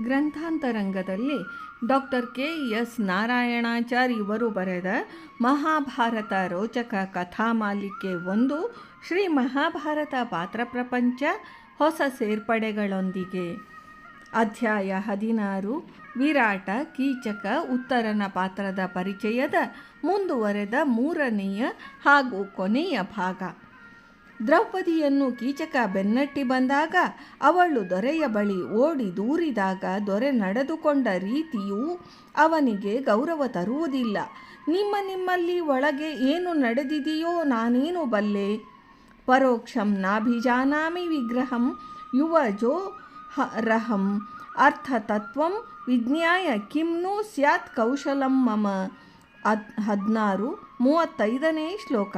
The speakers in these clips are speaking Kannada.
ಗ್ರಂಥಾಂತರಂಗದಲ್ಲಿ ಡಾಕ್ಟರ್ ಕೆ ಎಸ್ ನಾರಾಯಣಾಚಾರ್ ಇವರು ಬರೆದ ಮಹಾಭಾರತ ರೋಚಕ ಕಥಾಮಾಲಿಕೆ ಒಂದು ಶ್ರೀ ಮಹಾಭಾರತ ಪಾತ್ರ ಪ್ರಪಂಚ ಹೊಸ ಸೇರ್ಪಡೆಗಳೊಂದಿಗೆ. ಅಧ್ಯಾಯ ಹದಿನಾರು, ವಿರಾಟ, ಕೀಚಕ, ಉತ್ತರನ ಪಾತ್ರದ ಪರಿಚಯದ ಮುಂದುವರೆದ ಮೂರನೆಯ ಹಾಗೂ ಕೊನೆಯ ಭಾಗ. ದ್ರೌಪದಿಯನ್ನು ಕೀಚಕ ಬೆನ್ನಟ್ಟಿ ಬಂದಾಗ ಅವಳು ದೊರೆಯ ಬಳಿ ಓಡಿ ದೂರಿದಾಗ ದೊರೆ ನಡೆದುಕೊಂಡ ರೀತಿಯು ಅವನಿಗೆ ಗೌರವ ತರುವುದಿಲ್ಲ. ನಿಮ್ಮ ನಿಮ್ಮಲ್ಲಿ ಒಳಗೆ ಏನು ನಡೆದಿದೆಯೋ ನಾನೇನು ಬಲ್ಲೆ? ಪರೋಕ್ಷಂ ನಾಭಿಜಾನಾಮಿ ವಿಗ್ರಹಂ ಯುವ ಜೋ ರಹಂ ಅರ್ಥತತ್ವಂ ವಿಜ್ಞಾಯ ಕಿಮ್ನು ಸ್ಯಾತ್ ಕೌಶಲಂ ಮಮ. ಹದಿನಾರು ಮೂವತ್ತೈದನೇ ಶ್ಲೋಕ.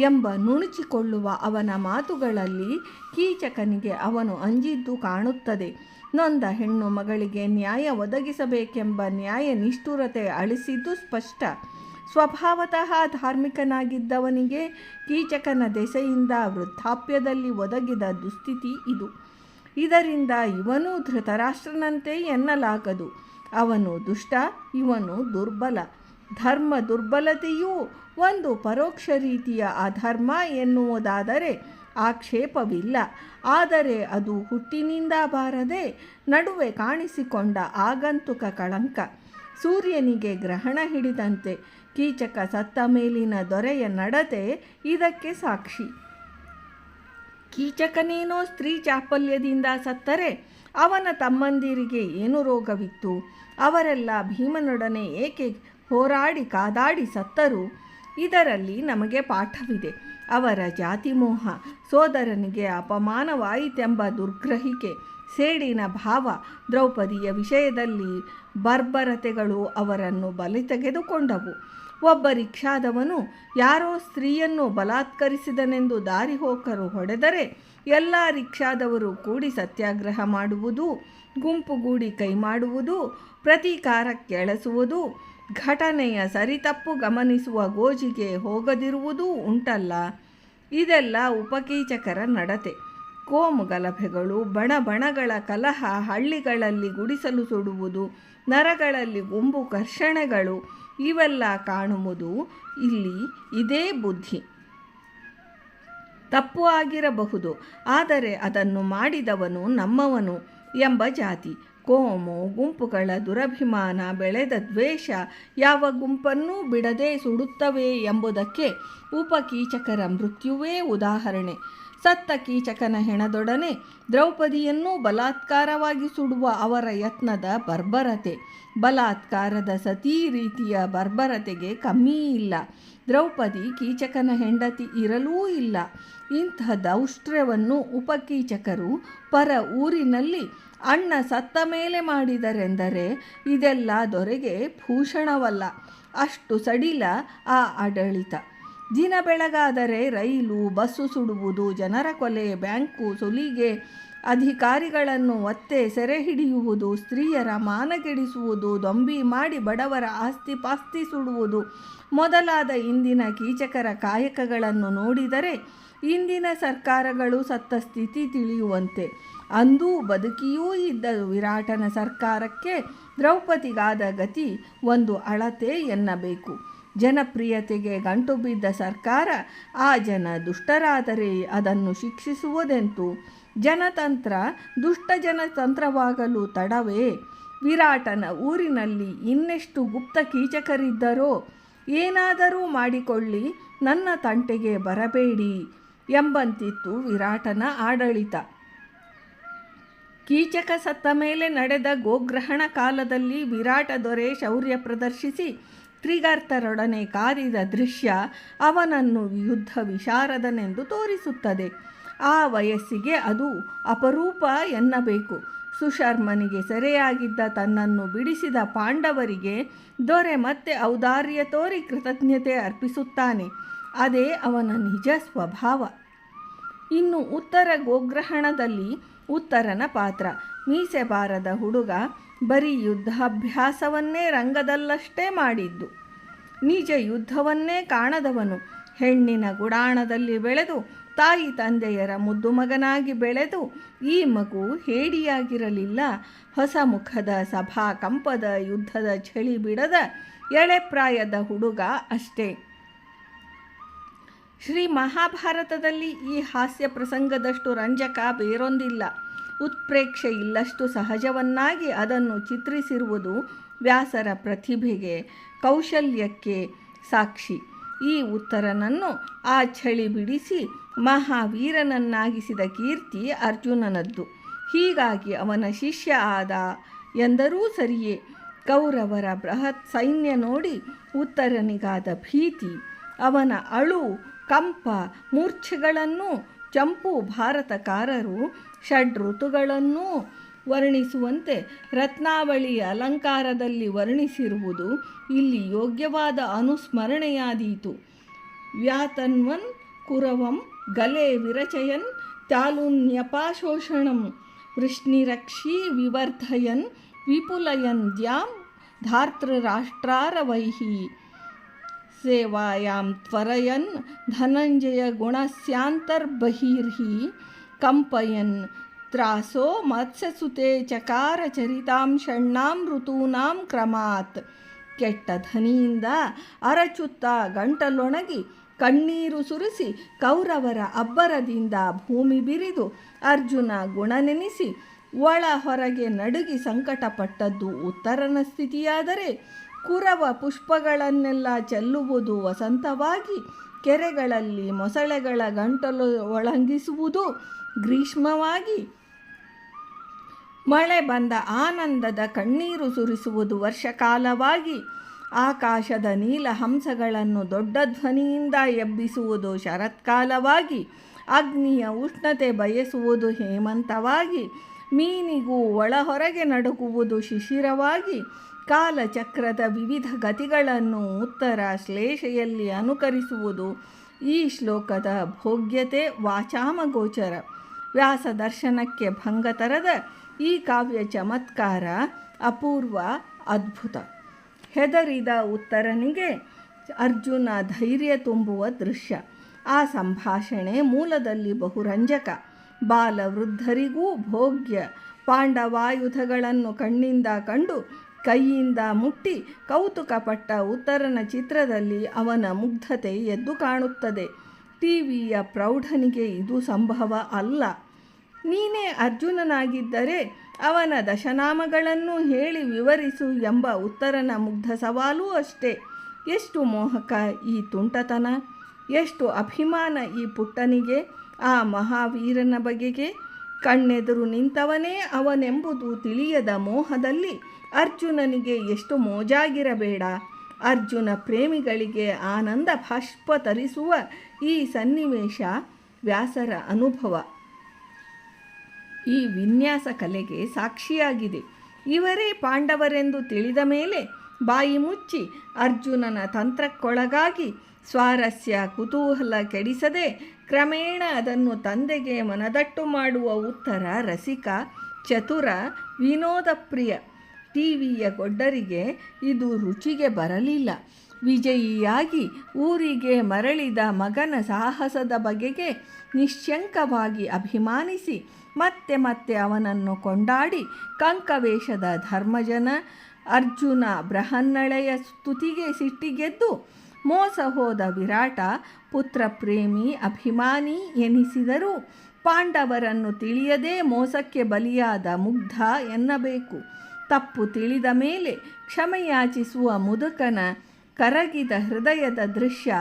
ಎಂಬ ನುಣುಚಿಕೊಳ್ಳುವ ಅವನ ಮಾತುಗಳಲ್ಲಿ ಕೀಚಕನಿಗೆ ಅವನು ಅಂಜಿದ್ದು ಕಾಣುತ್ತದೆ. ನೊಂದ ಹೆಣ್ಣು ಮಗಳಿಗೆ ನ್ಯಾಯ ಒದಗಿಸಬೇಕೆಂಬ ನ್ಯಾಯ ನಿಷ್ಠುರತೆ ಅಳಿಸಿದ್ದು ಸ್ಪಷ್ಟ. ಸ್ವಭಾವತಃ ಧಾರ್ಮಿಕನಾಗಿದ್ದವನಿಗೆ ಕೀಚಕನ ದೆಸೆಯಿಂದ ವೃದ್ಧಾಪ್ಯದಲ್ಲಿ ಒದಗಿದ ದುಸ್ಥಿತಿ ಇದು. ಇದರಿಂದ ಇವನು ಧೃತರಾಷ್ಟ್ರನಂತೆ ಎನ್ನಲಾಗದು. ಅವನು ದುಷ್ಟ, ಇವನು ದುರ್ಬಲ. ಧರ್ಮ ದುರ್ಬಲತೆಯೂ ಒಂದು ಪರೋಕ್ಷ ರೀತಿಯ ಅಧರ್ಮ ಎನ್ನುವುದಾದರೆ ಆಕ್ಷೇಪವಿಲ್ಲ. ಆದರೆ ಅದು ಹುಟ್ಟಿನಿಂದ ಬಾರದೆ ನಡುವೆ ಕಾಣಿಸಿಕೊಂಡ ಆಗಂತುಕ ಕಳಂಕ. ಸೂರ್ಯನಿಗೆ ಗ್ರಹಣ ಹಿಡಿದಂತೆ ಕೀಚಕ ಸತ್ತ ಮೇಲಿನ ದೊರೆಯ ನಡತೆ ಇದಕ್ಕೆ ಸಾಕ್ಷಿ. ಕೀಚಕನೇನೋ ಸ್ತ್ರೀ ಚಾಪಲ್ಯದಿಂದ ಸತ್ತರೆ, ಅವನ ತಮ್ಮಂದಿರಿಗೆ ಏನು ರೋಗವಿತ್ತು? ಅವರೆಲ್ಲ ಭೀಮನೊಡನೆ ಏಕೆ ಹೋರಾಡಿ ಕಾದಾಡಿ ಸತ್ತರು? ಇದರಲ್ಲಿ ನಮಗೆ ಪಾಠವಿದೆ. ಅವರ ಜಾತಿಮೋಹ ಸೋದರನಿಗೆ ಅಪಮಾನವಾಯಿತೆಂಬ ದುರ್ಗ್ರಹಿಕೆ, ಸೇಡಿನ ಭಾವ, ದ್ರೌಪದಿಯ ವಿಷಯದಲ್ಲಿ ಬರ್ಬರತೆಗಳು ಅವರನ್ನು ಬಲಿ ತೆಗೆದುಕೊಂಡವು. ಒಬ್ಬ ರಿಕ್ಷಾದವನು ಯಾರೋ ಸ್ತ್ರೀಯನ್ನು ಬಲಾತ್ಕರಿಸಿದನೆಂದು ದಾರಿಹೋಕರು ಹೊಡೆದರೆ ಎಲ್ಲ ರಿಕ್ಷಾದವರು ಕೂಡಿ ಸತ್ಯಾಗ್ರಹ ಮಾಡುವುದು ಗುಂಪುಗೂಡಿ ಕೈ ಮಾಡುವುದು ಪ್ರತೀಕಾರ ಕೆಳಸುವುದು ಘಟನೆಯ ಸರಿತಪ್ಪು ಗಮನಿಸುವ ಗೋಜಿಗೆ ಹೋಗದಿರುವುದೂ ಉಂಟಲ್ಲ. ಇದೆಲ್ಲ ಉಪಕೀಚಕರ ನಡತೆ. ಕೋಮು ಗಲಭೆಗಳು ಬಣ ಬಣಗಳ ಕಲಹ, ಹಳ್ಳಿಗಳಲ್ಲಿ ಗುಡಿಸಲು ಸುಡುವುದು, ನರಗಳಲ್ಲಿ ಗುಂಪು ಘರ್ಷಣೆಗಳು, ಇವೆಲ್ಲ ಕಾಣುವುದು ಇಲ್ಲಿ ಇದೇ ಬುದ್ಧಿ. ತಪ್ಪು ಆಗಿರಬಹುದು, ಆದರೆ ಅದನ್ನು ಮಾಡಿದವನು ನಮ್ಮವನು ಎಂಬ ಜಾತಿ. ಕೋಮು ಗುಂಪುಗಳ ದುರಭಿಮಾನ ಬೆಳೆದ ದ್ವೇಷ ಯಾವ ಗುಂಪನ್ನೂ ಬಿಡದೆ ಸುಡುತ್ತವೆ ಎಂಬುದಕ್ಕೆ ಉಪಕೀಚಕರ ಮೃತ್ಯುವೇ ಉದಾಹರಣೆ. ಸತ್ತ ಕೀಚಕನ ಹೆಣದೊಡನೆ ದ್ರೌಪದಿಯನ್ನು ಬಲಾತ್ಕಾರವಾಗಿ ಸುಡುವ ಅವರ ಯತ್ನದ ಬರ್ಬರತೆ. ಬಲಾತ್ಕಾರದ ಸತೀ ರೀತಿಯ ಬರ್ಬರತೆಗೆ ಕಮ್ಮಿ ಇಲ್ಲ. ದ್ರೌಪದಿ ಕೀಚಕನ ಹೆಂಡತಿ ಇರಲೂ ಇಲ್ಲ. ಇಂಥ ದೌಷ್ಟ್ರ್ಯವನ್ನು ಉಪಕೀಚಕರು ಪರ ಊರಿನಲ್ಲಿ ಅಣ್ಣ ಸತ್ತ ಮೇಲೆ ಮಾಡಿದರೆಂದರೆ ಇದೆಲ್ಲ ದೊರೆಗೆ ಭೂಷಣವಲ್ಲ, ಅಷ್ಟು ಸಡಿಲ ಆ ಆಡಳಿತ. ದಿನ ಬೆಳಗಾದರೆ ರೈಲು, ಬಸ್ಸು ಸುಡುವುದು, ಜನರ ಕೊಲೆ, ಬ್ಯಾಂಕು ಸುಲಿಗೆ, ಅಧಿಕಾರಿಗಳನ್ನು ಒತ್ತೆ ಸೆರೆ ಹಿಡಿಯುವುದು ಸ್ತ್ರೀಯರ ಮಾನಗೆಡಿಸುವುದು, ದೊಂಬಿ ಮಾಡಿ ಬಡವರ ಆಸ್ತಿ ಪಾಸ್ತಿ ಸುಡುವುದು, ಮೊದಲಾದ ಇಂದಿನ ಕೀಚಕರ ಕಾಯಕಗಳನ್ನು ನೋಡಿದರೆ ಇಂದಿನ ಸರ್ಕಾರಗಳು ಸತ್ತ ಸ್ಥಿತಿ ತಿಳಿಯುವಂತೆ. ಅಂದೂ ಬದುಕಿಯೂ ಇದ್ದ ವಿರಾಟನ ಸರ್ಕಾರಕ್ಕೆ ದ್ರೌಪದಿಗಾದ ಗತಿ ಒಂದು ಅಳತೆ ಎನ್ನಬೇಕು. ಜನಪ್ರಿಯತೆಗೆ ಗಂಟು ಬಿದ್ದ ಸರ್ಕಾರ ಆ ಜನ ದುಷ್ಟರಾದರೆ ಅದನ್ನು ಶಿಕ್ಷಿಸುವುದೆಂತು? ಜನತಂತ್ರ ದುಷ್ಟ ಜನತಂತ್ರವಾಗಲು ತಡವೇ? ವಿರಾಟನ ಊರಿನಲ್ಲಿ ಇನ್ನೆಷ್ಟು ಗುಪ್ತ ಕೀಚಕರಿದ್ದರೋ? ಏನಾದರೂ ಮಾಡಿಕೊಳ್ಳಿ, ನನ್ನ ತಂಟೆಗೆ ಬರಬೇಡಿ ಎಂಬಂತಿತ್ತು ವಿರಾಟನ ಆಡಳಿತ. ಕೀಚಕ ಸತ್ತ ಮೇಲೆ ನಡೆದ ಗೋಗ್ರಹಣ ಕಾಲದಲ್ಲಿ ವಿರಾಟ ದೊರೆ ಶೌರ್ಯ ಪ್ರದರ್ಶಿಸಿ ತ್ರಿಗರ್ತರೊಡನೆ ಕಾದಿದ ದೃಶ್ಯ ಅವನನ್ನು ಯುದ್ಧ ವಿಶಾರದನೆಂದು ತೋರಿಸುತ್ತದೆ. ಆ ವಯಸ್ಸಿಗೆ ಅದು ಅಪರೂಪ ಎನ್ನಬೇಕು. ಸುಶರ್ಮನಿಗೆ ಸೆರೆಯಾಗಿದ್ದ ತನ್ನನ್ನು ಬಿಡಿಸಿದ ಪಾಂಡವರಿಗೆ ದೊರೆ ಮತ್ತೆ ಔದಾರ್ಯ ತೋರಿ ಕೃತಜ್ಞತೆ ಅರ್ಪಿಸುತ್ತಾನೆ. ಅದೇ ಅವನ ನಿಜ ಸ್ವಭಾವ. ಇನ್ನು ಉತ್ತರ ಗೋಗ್ರಹಣದಲ್ಲಿ ಉತ್ತರನ ಪಾತ್ರ. ಮೀಸೆ ಬಾರದ ಹುಡುಗ ಬರೀ ಯುದ್ಧಾಭ್ಯಾಸವನ್ನೇ ರಂಗದಲ್ಲಷ್ಟೇ ಮಾಡಿದ್ದು. ನಿಜ ಯುದ್ಧವನ್ನೇ ಕಾಣದವನು. ಹೆಣ್ಣಿನ ಗುಡಾಣದಲ್ಲಿ ಬೆಳೆದು, ತಾಯಿ ತಂದೆಯರ ಮುದ್ದು ಮಗನಾಗಿ ಬೆಳೆದು, ಈ ಮಗು ಹೇಡಿಯಾಗಿರಲಿಲ್ಲ. ಹೊಸ ಮುಖದ ಸಭಾ ಕಂಪದ ಯುದ್ಧದ ಚಳಿ ಬಿಡದ ಎಳೆಪ್ರಾಯದ ಹುಡುಗ ಅಷ್ಟೇ. ಶ್ರೀ ಮಹಾಭಾರತದಲ್ಲಿ ಈ ಹಾಸ್ಯ ಪ್ರಸಂಗದಷ್ಟು ರಂಜಕ ಬೇರೊಂದಿಲ್ಲ. ಉತ್ಪ್ರೇಕ್ಷೆ ಇಲ್ಲಷ್ಟು ಸಹಜವನ್ನಾಗಿ ಅದನ್ನು ಚಿತ್ರಿಸಿರುವುದು ವ್ಯಾಸರ ಪ್ರತಿಭೆಗೆ, ಕೌಶಲ್ಯಕ್ಕೆ ಸಾಕ್ಷಿ. ಈ ಉತ್ತರನನ್ನು ಆ ಚಳಿ ಬಿಡಿಸಿ ಮಹಾವೀರನನ್ನಾಗಿಸಿದ ಕೀರ್ತಿ ಅರ್ಜುನನದ್ದು. ಹೀಗಾಗಿ ಅವನ ಶಿಷ್ಯ ಆದ ಎಂದರೂ ಸರಿಯೇ. ಕೌರವರ ಬೃಹತ್ ಸೈನ್ಯ ನೋಡಿ ಉತ್ತರನಿಗಾದ ಭೀತಿ, ಅವನ ಅಳು ಕಂಪ ಮೂರ್ಛೆಗಳನ್ನು ಚಂಪು ಭಾರತಕಾರರು, ಷಡ್ ಋತುಗಳನ್ನೂ ವರ್ಣಿಸುವಂತೆ ರತ್ನಾವಳಿಯ ಅಲಂಕಾರದಲ್ಲಿ ವರ್ಣಿಸಿರುವುದು ಇಲ್ಲಿ ಯೋಗ್ಯವಾದ ಅನುಸ್ಮರಣೆಯಾದೀತು. ವ್ಯಾತನ್ವನ್, ಕುರವಂ, ಗಲೆ ವಿರಚಯನ್ ತ್ಯಾಲುನ್ಯಪಾಶೋಷಣಂ ವೃಷ್ಣಿರಕ್ಷಿ ವಿವರ್ಧಯನ್, ವಿಪುಲಯನ್ ದ್ಯಾಂ, ಧಾರ್ತೃರಾಷ್ಟ್ರಾರವೈಹಿ. ಧನಂಜಯ ಗುಣಸ್ಯಾಂತರ್ಬಹಿರ್ಹಿ ಕಂಪಯನ್ ತ್ರಾಸೋ ಮತ್ಸ್ಯಸುತೆ ಚಕಾರ ಚರಿತಾಂ ಷಣ್ಣಾಂ ಋತೂನಾಂ ಕ್ರಮಾತ್. ಕೆಟ್ಟ ಧನಿಯಿಂದ ಅರಚುತ್ತ ಗಂಟಲೊಣಗಿ ಕಣ್ಣೀರು ಸುರಿಸಿ ಕೌರವರ ಅಬ್ಬರದಿಂದ ಭೂಮಿ ಬಿರಿದು ಅರ್ಜುನ ಗುಣನೆನಿಸಿ ಒಳ ಹೊರಗೆ ನಡುಗಿ ಸಂಕಟಪಟ್ಟದ್ದು ಉತ್ತರನ ಸ್ಥಿತಿಯಾದರೆ ಕುರವ ಪುಷ್ಪಗಳನ್ನೆಲ್ಲ ಚೆಲ್ಲುವುದು, ವಸಂತವಾಗಿ ಕೆರೆಗಳಲ್ಲಿ ಮೊಸಳೆಗಳ ಗಂಟಲು ಒಳಂಗಿಸುವುದು, ಗ್ರೀಷ್ಮವಾಗಿ ಮಳೆ ಬಂದ ಆನಂದದ ಕಣ್ಣೀರು ಸುರಿಸುವುದು, ವರ್ಷಕಾಲವಾಗಿ ಆಕಾಶದ ನೀಲ ಹಂಸಗಳನ್ನು ದೊಡ್ಡ ಧ್ವನಿಯಿಂದ ಎಬ್ಬಿಸುವುದು, ಶರತ್ಕಾಲವಾಗಿ ಅಗ್ನಿಯ ಉಷ್ಣತೆ ಬಯಸುವುದು, ಹೇಮಂತವಾಗಿ ಮೀನಿಗೂ ಒಳಹೊರಗೆ ನಡುಕುವುದು, ಶಿಶಿರವಾಗಿ ಕಾಲಚಕ್ರದ ವಿವಿಧ ಗತಿಗಳನ್ನು ಉತ್ತರ ಶ್ಲೇಷೆಯಲ್ಲಿ ಅನುಕರಿಸುವುದು ಈ ಶ್ಲೋಕದ ಭೋಗ್ಯತೆ ವಾಚಾಮಗೋಚರ. ವ್ಯಾಸ ದರ್ಶನಕ್ಕೆ ಭಂಗ ತರದ ಈ ಕಾವ್ಯ ಚಮತ್ಕಾರ ಅಪೂರ್ವ, ಅದ್ಭುತ. ಹೆದರಿದ ಉತ್ತರನಿಗೆ ಅರ್ಜುನ ಧೈರ್ಯ ತುಂಬುವ ದೃಶ್ಯ. ಆ ಸಂಭಾಷಣೆ ಮೂಲದಲ್ಲಿ ಬಹುರಂಜಕ. ಬಾಲವೃದ್ಧರಿಗೂ ಭೋಗ್ಯ. ಪಾಂಡವಾಯುಧಗಳನ್ನು ಕಣ್ಣಿಂದ ಕಂಡು ಕೈಯಿಂದ ಮುಟ್ಟಿ ಕೌತುಕಪಟ್ಟ ಉತ್ತರನ ಚಿತ್ರದಲ್ಲಿ ಅವನ ಮುಗ್ಧತೆ ಎದ್ದು ಕಾಣುತ್ತದೆ. ಟಿವಿಯ ಪ್ರೌಢನಿಗೆ ಇದು ಸಂಭವ ಅಲ್ಲ. ನೀನೇ ಅರ್ಜುನನಾಗಿದ್ದರೆ ಅವನ ದಶನಾಮಗಳನ್ನು ಹೇಳಿ ವಿವರಿಸು ಎಂಬ ಉತ್ತರನ ಮುಗ್ಧ ಸವಾಲೂ ಅಷ್ಟೇ. ಎಷ್ಟು ಮೋಹಕ ಈ ತುಂಟತನ, ಎಷ್ಟು ಅಭಿಮಾನ ಈ ಪುಟ್ಟನಿಗೆ, ಆ ಮಹಾವೀರನ ಬಗೆಗೆ. ಕಣ್ಣೆದುರು ನಿಂತವನೇ ಅವನೆಂಬುದು ತಿಳಿಯದ ಮೋಹದಲ್ಲಿ ಅರ್ಜುನನಿಗೆ ಎಷ್ಟು ಮೋಜಾಗಿರಬೇಡ. ಅರ್ಜುನ ಪ್ರೇಮಿಗಳಿಗೆ ಆನಂದ ಭಾಷ್ಪ ತರಿಸುವ ಈ ಸನ್ನಿವೇಶ ವ್ಯಾಸರ ಅನುಭವ. ಈ ವಿನ್ಯಾಸ ಕಲೆಗೆ ಸಾಕ್ಷಿಯಾಗಿದೆ. ಇವರೇ ಪಾಂಡವರೆಂದು ತಿಳಿದ ಮೇಲೆ ಬಾಯಿ ಮುಚ್ಚಿ ಅರ್ಜುನನ ತಂತ್ರಕ್ಕೊಳಗಾಗಿ ಸ್ವಾರಸ್ಯ ಕುತೂಹಲ ಕೆಡಿಸದೆ ಕ್ರಮೇಣ ಅದನ್ನು ತಂದೆಗೆ ಮನದಟ್ಟು ಮಾಡುವ ಉತ್ತರ ರಸಿಕ, ಚತುರ ವಿನೋದಪ್ರಿಯ ಟಿವಿಯ ಗೊಡ್ಡರಿಗೆ ಇದು ರುಚಿಗೆ ಬರಲಿಲ್ಲ. ವಿಜಯಿಯಾಗಿ ಊರಿಗೆ ಮರಳಿದ ಮಗನ ಸಾಹಸದ ಬಗೆಗೆ ನಿಶ್ಚಂಕವಾಗಿ ಅಭಿಮಾನಿಸಿ ಮತ್ತೆ ಮತ್ತೆ ಅವನನ್ನು ಕೊಂಡಾಡಿ ಕಂಕವೇಷದ ಧರ್ಮಜನ ಅರ್ಜುನ ಬೃಹನ್ನಳೆಯ ಸ್ತುತಿಗೆ ಸಿಟ್ಟಿಗೆದ್ದು ಮೋಸ ಹೋದ ವಿರಾಟ ಪುತ್ರ ಪ್ರೇಮಿ ಅಭಿಮಾನಿ ಎನಿಸಿದರೂ. ಪಾಂಡವರನ್ನು ತಿಳಿಯದೇ ಮೋಸಕ್ಕೆ ಬಲಿಯಾದ ಮುಗ್ಧ ಎನ್ನಬೇಕು. ತಪ್ಪು ತಿಳಿದ ಮೇಲೆ ಕ್ಷಮೆಯಾಚಿಸುವ ಮುದುಕನ ಕರಗಿದ ಹೃದಯದ ದೃಶ್ಯ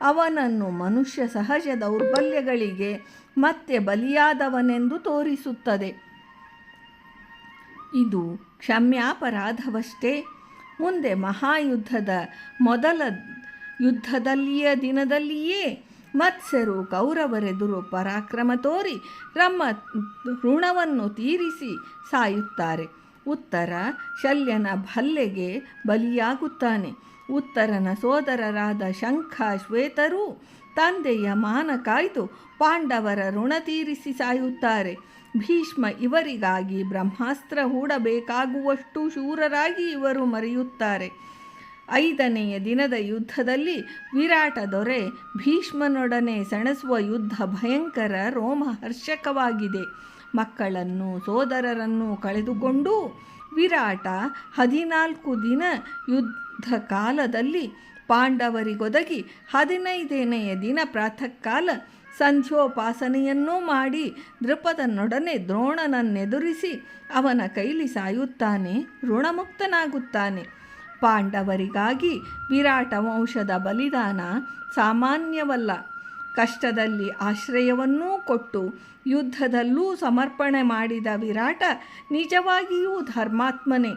ಅವನನ್ನು ಮನುಷ್ಯ ಸಹಜ ದೌರ್ಬಲ್ಯಗಳಿಗೆ ಮತ್ತೆ ಬಲಿಯಾದವನೆಂದು ತೋರಿಸುತ್ತದೆ. ಇದು ಕ್ಷಮ್ಯಾಪರಾಧವಷ್ಟೇ. ಮುಂದೆ ಮಹಾಯುದ್ಧದ ಮೊದಲ ಯುದ್ಧದಲ್ಲಿಯ, ದಿನದಲ್ಲಿಯೇ ಮತ್ಸ್ಯರು ಕೌರವರೆದುರು ಪರಾಕ್ರಮ ತೋರಿ ತಮ್ಮ ಋಣವನ್ನು ತೀರಿಸಿ ಸಾಯುತ್ತಾರೆ. ಉತ್ತರ, ಶಲ್ಯನ ಭಲ್ಲೆಗೆ ಬಲಿಯಾಗುತ್ತಾನೆ. ಉತ್ತರನ ಸೋದರರಾದ ಶಂಖ ಶ್ವೇತರೂ ತಂದೆಯ ಮಾನ ಕಾಯ್ದು ಪಾಂಡವರ ಋಣ ತೀರಿಸಿ ಸಾಯುತ್ತಾರೆ. ಭೀಷ್ಮ ಇವರಿಗಾಗಿ ಬ್ರಹ್ಮಾಸ್ತ್ರ ಹೂಡಬೇಕಾಗುವಷ್ಟು ಶೂರರಾಗಿ ಇವರು ಮರೆಯುತ್ತಾರೆ. ಐದನೆಯ ದಿನದ ಯುದ್ಧದಲ್ಲಿ ವಿರಾಟ ದೊರೆ ಭೀಷ್ಮನೊಡನೆ ಸೆಣಸುವ ಯುದ್ಧ ಭಯಂಕರ ರೋಮಹರ್ಷಕವಾಗಿದೆ. ಮಕ್ಕಳನ್ನು ಸೋದರರನ್ನು ಕಳೆದುಕೊಂಡು ವಿರಾಟ ಹದಿನಾಲ್ಕು ದಿನ ಯುದ್ಧ ಕಾಲದಲ್ಲಿ ಪಾಂಡವರಿಗೊದಗಿ ಹದಿನೈದನೆಯ ದಿನ ಪ್ರಾತಃ ಕಾಲ ಸಂಧ್ಯೋಪಾಸನೆಯನ್ನೂ ಮಾಡಿ ದೃಪದನೊಡನೆ ದ್ರೋಣನನ್ನೆದುರಿಸಿ ಅವನ ಕೈಲಿ ಸಾಯುತ್ತಾನೆ, ಋಣಮುಕ್ತನಾಗುತ್ತಾನೆ. ಪಾಂಡವರಿಗಾಗಿ ವಿರಾಟ ವಂಶದ ಬಲಿದಾನ ಸಾಮಾನ್ಯವಲ್ಲ. ಕಷ್ಟದಲ್ಲಿ ಆಶ್ರಯವನ್ನೂ ಕೊಟ್ಟು ಯುದ್ಧದಲ್ಲೂ ಸಮರ್ಪಣೆ ಮಾಡಿದ ವಿರಾಟ ನಿಜವಾಗಿಯೂ ಧರ್ಮಾತ್ಮನೇ.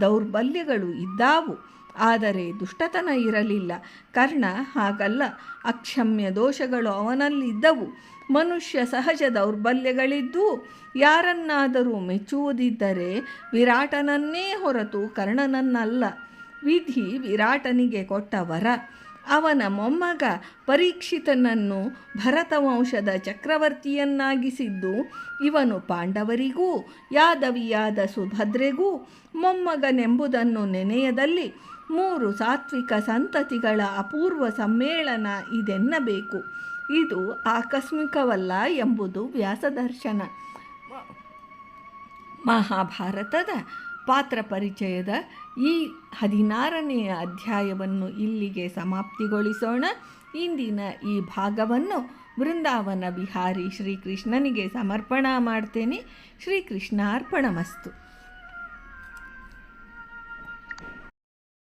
ದೌರ್ಬಲ್ಯಗಳು ಇದ್ದಾವು, ಆದರೆ ದುಷ್ಟತನ ಇರಲಿಲ್ಲ. ಕರ್ಣ ಹಾಗಲ್ಲ, ಅಕ್ಷಮ್ಯ ದೋಷಗಳು ಅವನಲ್ಲಿದ್ದವು. ಮನುಷ್ಯ ಸಹಜ ದೌರ್ಬಲ್ಯಗಳಿದ್ದು ಯಾರನ್ನಾದರೂ ಮೆಚ್ಚುವುದಿದ್ದರೆ ವಿರಾಟನನ್ನೇ ಹೊರತು ಕರ್ಣನನ್ನಲ್ಲ. ವಿಧಿ ವಿರಾಟನಿಗೆ ಕೊಟ್ಟ ವರ. ಅವನ ಮೊಮ್ಮಗ ಪರೀಕ್ಷಿತನನ್ನು ಭರತವಂಶದ ಚಕ್ರವರ್ತಿಯನ್ನಾಗಿಸಿದ್ದು, ಇವನು ಪಾಂಡವರಿಗೂ, ಯಾದವಿಯಾದ ಸುಭದ್ರೆಗೂ, ಮೊಮ್ಮಗನೆಂಬುದನ್ನು ನೆನೆಯದಲ್ಲಿ ಮೂರು ಸಾತ್ವಿಕ ಸಂತತಿಗಳ ಅಪೂರ್ವ ಸಮ್ಮೇಳನ ಇದೆನ್ನಬೇಕು. ಇದು ಆಕಸ್ಮಿಕವಲ್ಲ ಎಂಬುದು ವ್ಯಾಸದರ್ಶನ. ಮಹಾಭಾರತದ ಪಾತ್ರ ಪರಿಚಯದ ಈ ಹದಿನಾರನೆಯ ಅಧ್ಯಾಯವನ್ನು ಇಲ್ಲಿಗೆ ಸಮಾಪ್ತಿಗೊಳಿಸೋಣ. ಇಂದಿನ ಈ ಭಾಗವನ್ನು ಬೃಂದಾವನ ಬಿಹಾರಿ ಶ್ರೀಕೃಷ್ಣನಿಗೆ ಸಮರ್ಪಣಾ ಮಾಡ್ತೇನೆ. ಶ್ರೀಕೃಷ್ಣಾರ್ಪಣಮಸ್ತು.